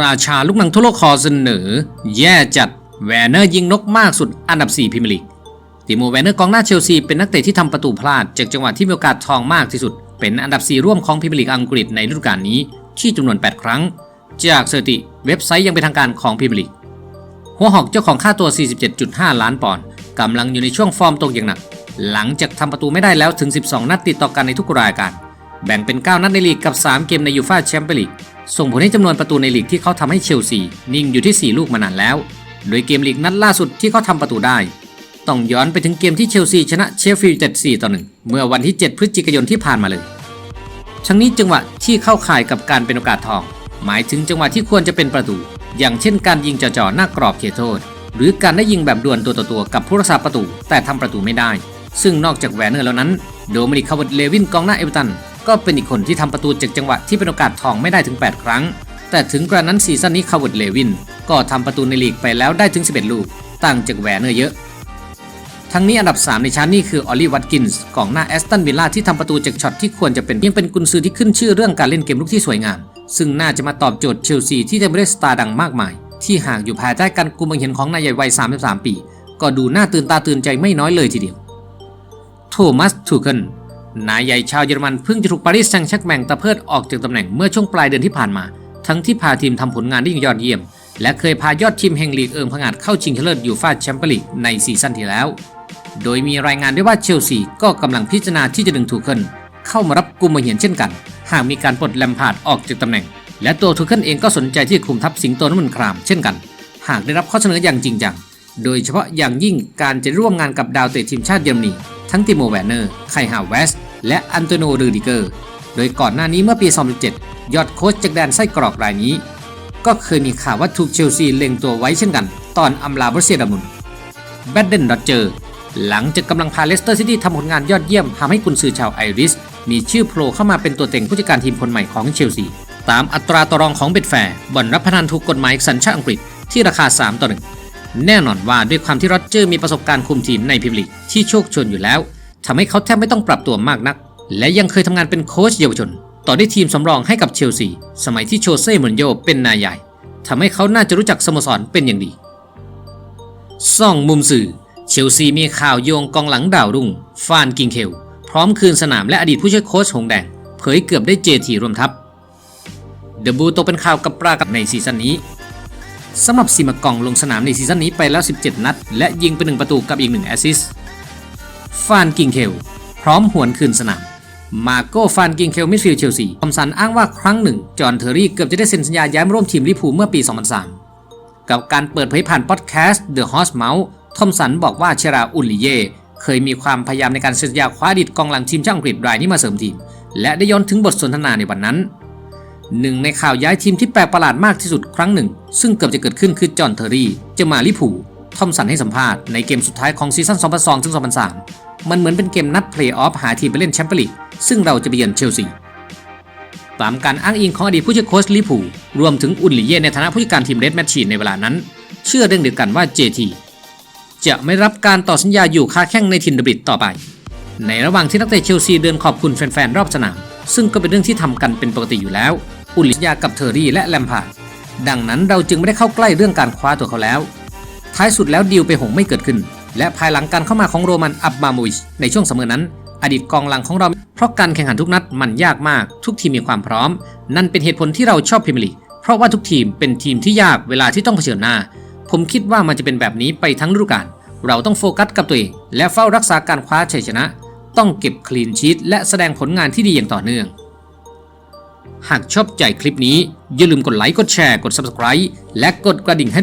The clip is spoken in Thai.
ราชาลูกหนังทั่วโลกคอเสนอ แย่จัดแวนเนอร์ยิงนกมากสุดอันดับ 4พรีเมียร์ลีกติโมแวนเนอร์กองหน้าเชลซีเป็นนักเตะที่ทำประตูพลาด จากจังหวะที่มีโอกาสทองมากที่สุด เป็นอันดับ 4 ร่วมของพรีเมียร์ลีกอังกฤษในฤดูกาลนี้ที่จำนวน 8 ครั้ง จากสถิติเว็บไซต์ยังเป็นทางการของพรีเมียร์ลีกหัวหอกเจ้าของค่าตัว 47.5 ล้านปอนด์กำลังอยู่ในช่วงฟอร์มตกอย่างหนัก หลังจากทำประตูไม่ได้แล้วถึง 12 นัดติดต่อกันในทุกรายการ แบ่งเป็น 9 นัดในลีกกับ 3 เกมในยูฟ่าแชมเปี้ยนลีก ส่งผลให้จำนวนประตูในลีกที่เขาทำให้เชลซีนิ่งอยู่ที่ 4 ลูกมานานแล้ว โดยเกมลีกนัดล่าสุดที่เขาทำประตูได้ ต้องย้อนไปถึงเกมที่เชลซีชนะเชฟฟิลด์7-4 ต่อ 1 เมื่อวันที่ 7 พฤศจิกายนที่ผ่านมาเลย ทั้งนี้จังหวะที่เข้าข่ายกับการเป็นโอกาสทอง หมายถึงจังหวะที่ควรจะเป็นประตู อย่างเช่นการยิงจ่อๆหน้ากรอบเขตโทษ หรือการได้ยิงแบบดวลตัวต่อตัวกับผู้รักษาประตู แต่ทำประตูไม่ได้ ซึ่งนอกจากแวนเนอร์แล้วนั้น โดมินิกคาร์วเลวินกองหน้าเอเวอร์ตัน ก็เป็นอีกคนที่ทำประตูจากจังหวะที่เป็นโอกาสทองไม่ได้ถึง 8 ครั้ง แต่ถึงกระนั้นซีซั่นนี้คาร์วเลวิน ก็ทำประตูในลีกไปแล้วได้ถึง 11 ลูก ต่างจากแวนเนอร์เยอะ ทั้งนี้อันดับ 3 ในชั้นนี่คือออลลี่วัตกินส์กองหน้าแอสตันวิลล่าที่ทำประตูจากช็อตที่ควรจะเป็นยังเป็นกุนซือที่ขึ้นชื่อเรื่องการเล่นเกมลุกที่สวยงาม ซึ่งน่าจะมาตอบโจทย์เชลซีที่จะไม่ได้สตาร์ดังมากมาย ที่หากอยู่ภายใต้การกุมบังเห็นของนายใหญ่วัย 33 ปี ก็ดูน่าตื่นตาตื่นใจไม่น้อยเลยทีเดียว โทมัสทูเคิล นายใหญ่ชาวเยอรมันเพิ่งจะถูกปารีสแซงต์แชกแมงตะเพิดออกจากตำแหน่งเมื่อช่วงปลายเดือนที่ผ่านมา ทั้งที่พาทีมทำผลงานได้อย่างยอดเยี่ยม และเคยพายอดทีมแห่งลีกเอิงผงาดเข้าชิงชนะเลิศยูฟ่าแชมเปี้ยนลีกในซีซั่นที่แล้ว โดยมีรายงานด้วยว่าเชลซีก็กำลังพิจารณาที่จะดึงทูเคิลเข้ามารับกุมมาเหียนเช่นกัน หากมีการปลดแลมพาร์ดออกจากตำแหน่ง และตัวทูเคิลเองก็สนใจที่จะคุมทัพสิงโตน้ำมันครามเช่นกัน หากได้รับข้อเสนออย่างจริงจัง โดยเฉพาะอย่างยิ่งการจะร่วมงานกับดาวเตะทีมชาติเยอรมนี ทั้งติโมแวนเนอร์ ไคฮาเวส และอันโตโนรูดิเกอร์ โดยก่อนหน้านี้เมื่อปี 2017 ยอดโค้ชจากแดนไส้กรอกรายนี้ ก็เคยมีข่าวว่าถูกเชลซีเล็งตัวไว้เช่นกัน ตอนอำลาบรเซียดอร์มุนแบดเดนดอเจอร์หลังจากกำลังพาเลสเตอร์ซิตี้ทำผลงานยอดเยี่ยมทำให้กุนซือชาวไอริส มีชื่อโผล่เข้ามาเป็นตัวเต็งผู้จัดการทีมคนใหม่ของเชลซี ตามอัตราต่อรองของเบ็ดแฟร์บ่อนรับพนันถูกกฎหมายสัญชาติอังกฤษที่ราคา 3 ต่อ 1 แน่นอนว่าด้วยความที่โรเจอร์มีประสบการณ์คุมทีมในพรีเมียร์ลีกที่โชคชนอยู่แล้ว ทำให้เขาแทบไม่ต้องปรับตัวมากนัก และยังเคยทำงานเป็นโค้ชเยาวชน ต่อได้ทีมสำรองให้กับเชลซี สมัยที่โชเซ่มูรินโญ่เป็นนายใหญ่ทำให้เขาน่าจะรู้จักสโมสรเป็นอย่างดีซ่องมุมสื่อ เชลซีมีข่าวโยงกองหลังดาวรุ่ง ฟานกิงเคล พร้อมคืนสนามและอดีตผู้ช่วยโค้ชหงแดง เผยเกือบได้เจทีรวมทัพเดบูตกเป็นข่าวกับปรากับในซีซั่นนี้สำหรับซีมากองลงสนามในซีซั่นนี้ไปแล้ว 17 นัด และยิงไป 1 ประตูกับอีก 1 แอสซิสต์ ฟานกิงเคลพร้อมหวนคืนสนาม มาโก้ฟานกิงเคลมิดฟิลด์เชลซีคอมสันอ้างว่าครั้งหนึ่ง จอห์นเทอร์รี่เกือบจะได้เซ็นสัญญาย้ายมาร่วมทีมลิเวอร์พูลเมื่อปี 2003 กับการเปิดเผยผ่านพอดแคสต์ The Horse Mouth ทอมสันบอกว่าเชราอุลลิเย่เคยมีความพยายามในการเซ็นสัญญาคว้าดีตกองหลังทีมชาติอังกฤษรายนี้มาเสริมทีม และได้ย้อนถึงบทสนทนาในวันนั้นหนึ่งในข่าวย้ายทีมที่แปลกประหลาดมากที่สุดครั้งหนึ่ง ซึ่งเกือบจะเกิดขึ้นคือจอห์นเทอร์รี่จะมาลิเวอร์พูล ทอมสันให้สัมภาษณ์ในเกมสุดท้ายของซีซั่น 2002 ถึง 2003 มันเหมือนเป็นเกมนัดเพลย์ออฟหาทีมไปเล่นแชมเปี้ยนลีกซึ่งเราจะไปเยือนเชลซีตามการอ้างอิงของอดีตผู้ช่วยโค้ชลิเวอร์พูรวมถึงอุนหลีเย่ในฐานะผู้จัดการทีมเรดแมชชีนในเวลานั้น เชื่อเรื่องเดียวกันว่า JT จะไม่รับการต่อสัญญาอยู่ค้าแข้งในทินเดบิดต่อไป ในระหว่างที่นักเตะเชลซีเดินขอบคุณแฟนๆรอบสนาม ซึ่งก็เป็นเรื่องที่ทำกันเป็นปกติอยู่แล้ว อุนหลีสัญญากับเทอร์รี่และแลมพาร์ดดังนั้นเราจึงไม่ได้เข้าใกล้เรื่องการคว้าตัวเขาแล้ว ท้ายสุดแล้วดีลไปหงไม่เกิดขึ้น และภายหลังการเข้ามาของโรมันอับบาโมวิชในช่วงเสมอนั้น อดีตกองหลังของเรา เพราะการแข่งขันทุกนัดมันยากมาก ทุกทีมมีความพร้อม นั่นเป็นเหตุผลที่เราชอบพรีเมียร์ลีกเพราะว่าทุกทีมเป็นทีมที่ยากเวลาที่ต้องเผชิญหน้า ผมคิดว่ามันจะเป็นแบบนี้ไปทั้งฤดูกาลเราต้องโฟกัสกับตัวเองและเฝ้ารักษาการคว้าชัยชนะ ต้องเก็บคลีนชีตและแสดงผลงานที่ดีอย่างต่อเนื่อง หากชอบใจคลิปนี้ อย่าลืมกดไลค์กดแชร์กด Subscribe และกดกระดิ่งให้